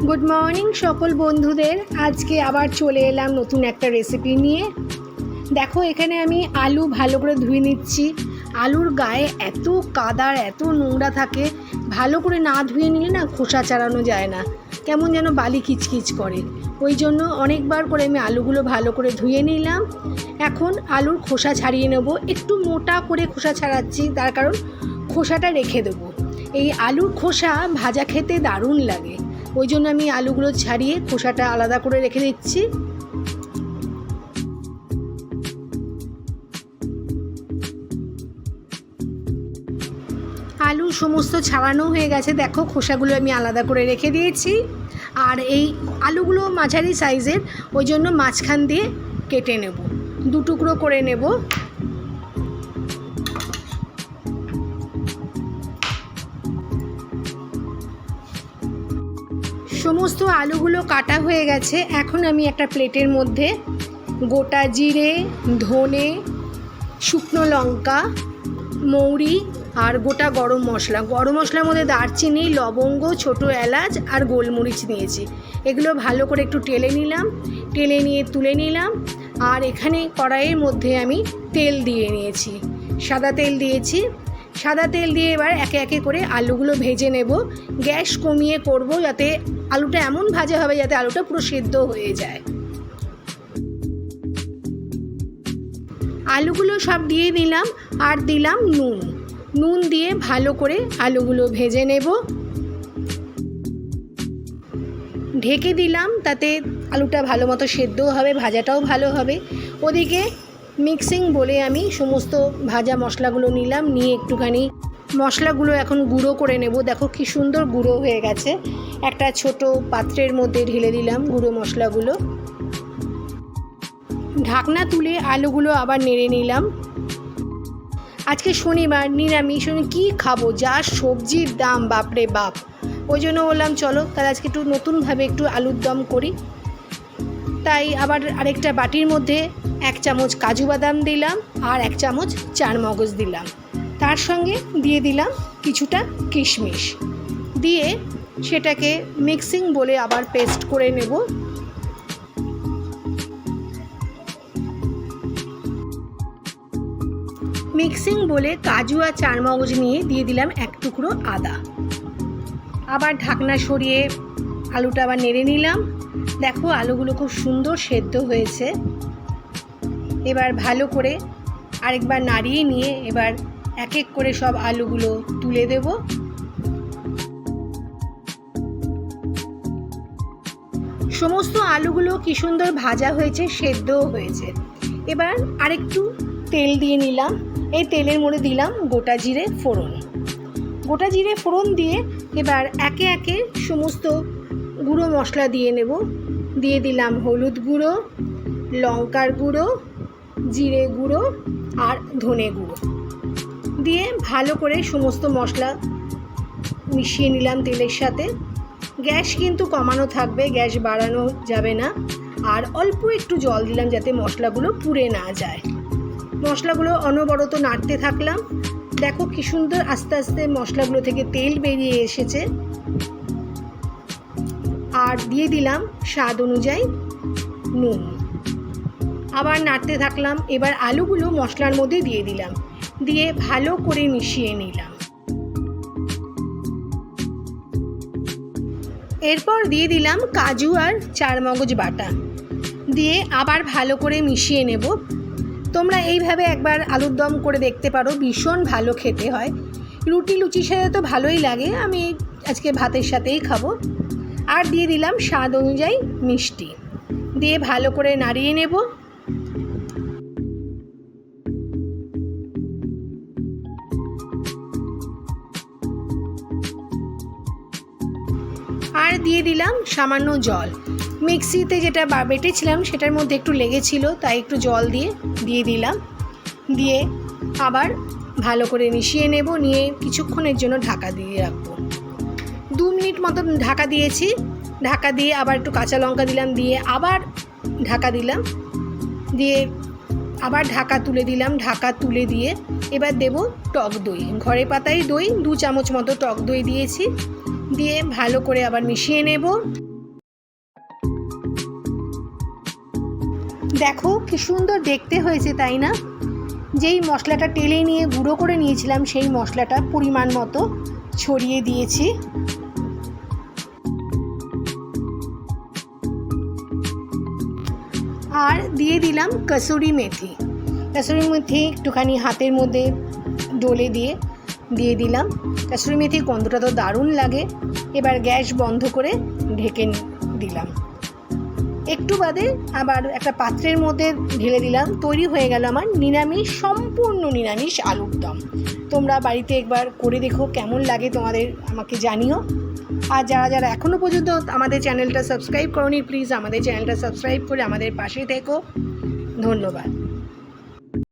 Good morning সকল বন্ধুদের। আজকে আবার চলে এলাম নতুন একটা রেসিপি নিয়ে। দেখো, এখানে আমি আলু ভালো করে ধুয়ে নিচ্ছি। আলুর গায়ে এত কাদার, এত নোংরা থাকে। ভালো করে না ধুয়ে নিলে না খোসা চালানো যায় না। কেমন যেন বালি কিচকিচ করে। ওই জন্য অনেকবার করে আমি আলুগুলো ভালো করে ধুয়ে নিলাম। এখন আলুর খোসা ছাড়িয়ে নেব। একটু মোটা করে খোসা ছাড়াচ্ছি, তার কারণ খোসাটা রেখে দেবো। এই আলুর খোসা ভাজা খেতে দারুণ লাগে। ওই জন্য আমি আলুগুলো ছাড়িয়ে খোসাটা আলাদা করে রেখে দিচ্ছি। আলু সমস্ত ছাড়ানো হয়ে গেছে। দেখো, খোসাগুলো আমি আলাদা করে রেখে দিয়েছি। আর এই আলুগুলো মাঝারি সাইজের, ওই জন্য মাঝখান দিয়ে কেটে নেব। দু টুকরো করে নেব। সমস্ত আলুগুলো কাটা হয়ে গেছে। এখন আমি একটা প্লেটের মধ্যে গোটা জিরে, ধনে, শুকনো লঙ্কা, মৌরি আর গোটা গরম মশলা। গরম মশলার মধ্যে দারচিনি, লবঙ্গ, ছোট এলাচ আর গোলমরিচ নিয়েছি। এগুলো ভালো করে একটু টেলে নিলাম, টেলে নিয়ে তুলে নিলাম আর এখানে কড়াইয়ের মধ্যে আমি তেল দিয়ে নিয়েছি। সাদা তেল দিয়েছি। সাদা তেল দিয়ে এবার একে একে করে আলুগুলো ভেজে নেব। গ্যাস কমিয়ে করব যাতে আলুটা এমন ভাজা হবে যাতে আলুটা পুরো সেদ্ধ হয়ে যায়। আলুগুলো সব দিয়ে দিলাম আর দিলাম নুন। নুন দিয়ে ভালো করে আলুগুলো ভেজে নেব। ঢেকে দিলাম তাতে আলুটা ভালো মতো সেদ্ধও হবে, ভাজাটাও ভালো হবে। ওদিকে মিক্সিং বলে আমি সমস্ত ভাজা মশলাগুলো নিলাম, নিয়ে একটুখানি মশলাগুলো এখন গুঁড়ো করে নেব। দেখো কি সুন্দর গুঁড়ো হয়ে গেছে। একটা ছোট পাত্রের মধ্যে ঢেলে দিলাম গুঁড়ো মশলাগুলো। ঢাকনা তুলে আলুগুলো আবার নেড়ে নিলাম। আজকে শনিবার, নিরামিষ, আমি কী খাব? যা সবজির দাম, বাপরে বাপ। ওই জন্য বললাম, চলো তাহলে আজকে একটু নতুনভাবে একটু আলুর দম করি। তাই আবার আরেকটা বাটির মধ্যে এক চামচ কাজু বাদাম দিলাম আর এক চামচ চার মগজ দিলাম। তার সঙ্গে দিয়ে দিলাম কিছুটা কিশমিশ। দিয়ে সেটাকে মিক্সিং বলে আবার পেস্ট করে নেব। মিক্সিং বলে কাজু আর চারমগজ নিয়ে দিয়ে দিলাম এক টুকরো আদা। আবার ঢাকনা সরিয়ে আলুটা আবার নেড়ে নিলাম। দেখো আলুগুলো খুব সুন্দর সেদ্ধ হয়েছে। এবার ভালো করে আরেকবার নাড়িয়ে নিয়ে এবার এক এক করে সব আলুগুলো তুলে দেব। সমস্ত আলুগুলো কি সুন্দর ভাজা হয়েছে, সেদ্ধও হয়েছে। এবার আরেকটু তেল দিয়ে নিলাম। এই তেলের মধ্যে দিলাম গোটা জিরে ফোড়ন। গোটা জিরে ফোড়ন দিয়ে এবার একে একে সমস্ত গুঁড়ো মশলা দিয়ে নেব। দিয়ে দিলাম হলুদ গুঁড়ো, লঙ্কার গুঁড়ো জিরে গুঁড়ো আর ধনে গুঁড়ো। দিয়ে ভালো করে সমস্ত মশলা মিশিয়ে নিলাম তেলের সাথে। গ্যাস কিন্তু কমানো থাকবে, গ্যাস বাড়ানো যাবে না। আর অল্প একটু জল দিলাম যাতে মশলাগুলো পুড়ে না যায়। মশলাগুলো অনবরত নাড়তে থাকলাম। দেখো কি সুন্দর আস্তে আস্তে মশলাগুলো থেকে তেল বেরিয়ে এসেছে। আর দিয়ে দিলাম স্বাদ অনুযায়ী নুন। আবার নাড়তে থাকলাম, এবার আলুগুলো মশলার মধ্যে দিয়ে দিলাম। দিয়ে ভালো করে মিশিয়ে নিলাম। এরপর দিয়ে দিলাম কাজু আর চারমগজ বাটা। দিয়ে আবার ভালো করে মিশিয়ে নেব। তোমরা এইভাবে একবার আলুর দম করে দেখতে পারো, ভীষণ ভালো খেতে হয়। রুটি লুচির সাথে তো ভালোই লাগে, আমি আজকে ভাতের সাথেই খাব। আর দিয়ে দিলাম স্বাদ অনুযায়ী মিষ্টি। দিয়ে ভালো করে নাড়িয়ে নেব। আর দিয়ে দিলাম সামান্য জল। মিক্সিতে যেটা বেটেছিলাম সেটার মধ্যে একটু লেগেছিল, তাই একটু জল দিয়ে দিয়ে দিলাম। দিয়ে আবার ভালো করে মিশিয়ে নেব, নিয়ে কিছুক্ষণের জন্য ঢাকা দিয়ে রাখব। দু মিনিট মতো ঢাকা দিয়েছি। ঢাকা দিয়ে আবার একটু কাঁচা লঙ্কা দিলাম, দিয়ে আবার ঢাকা দিলাম। দিয়ে আবার ঢাকা তুলে দিলাম, ঢাকা তুলে দিয়ে এবার দেব টক দই। ঘরে পাতাই দই, দু চামচ মতো টক দই দিয়েছি। দিয়ে ভালো করে আবার মিশিয়ে নেব। দেখো কি সুন্দর দেখতে হয়েছে, তাই না? যেই মশলাটা টেলে নিয়ে গুঁড়ো করে নিয়েছিলাম, সেই মশলাটা পরিমাণ মতো ছড়িয়ে দিয়েছি। আর দিয়ে দিলাম কসুরি মেথি। কসুরি মেথি একটুখানি হাতের মধ্যে ডলে দিয়ে দিয়ে দিলাম। কসুরি মেথির গন্ধটা তো দারুণ লাগে। এবার গ্যাস বন্ধ করে ঢেকে দিলাম। একটু বাদে আবার একটা পাত্রের মধ্যে ঢেলে দিলাম। তৈরি হয়ে গেল আমার নিরামিষ, সম্পূর্ণ নিরামিষ আলুর দম। তোমরা বাড়িতে একবার করে দেখো কেমন লাগে তোমাদের আমাকে জানিও। আর যারা যারা এখনও পর্যন্ত আমাদের চ্যানেলটা সাবস্ক্রাইব করনি, প্লিজ আমাদের চ্যানেলটা সাবস্ক্রাইব করে আমাদের পাশে থেকো। ধন্যবাদ।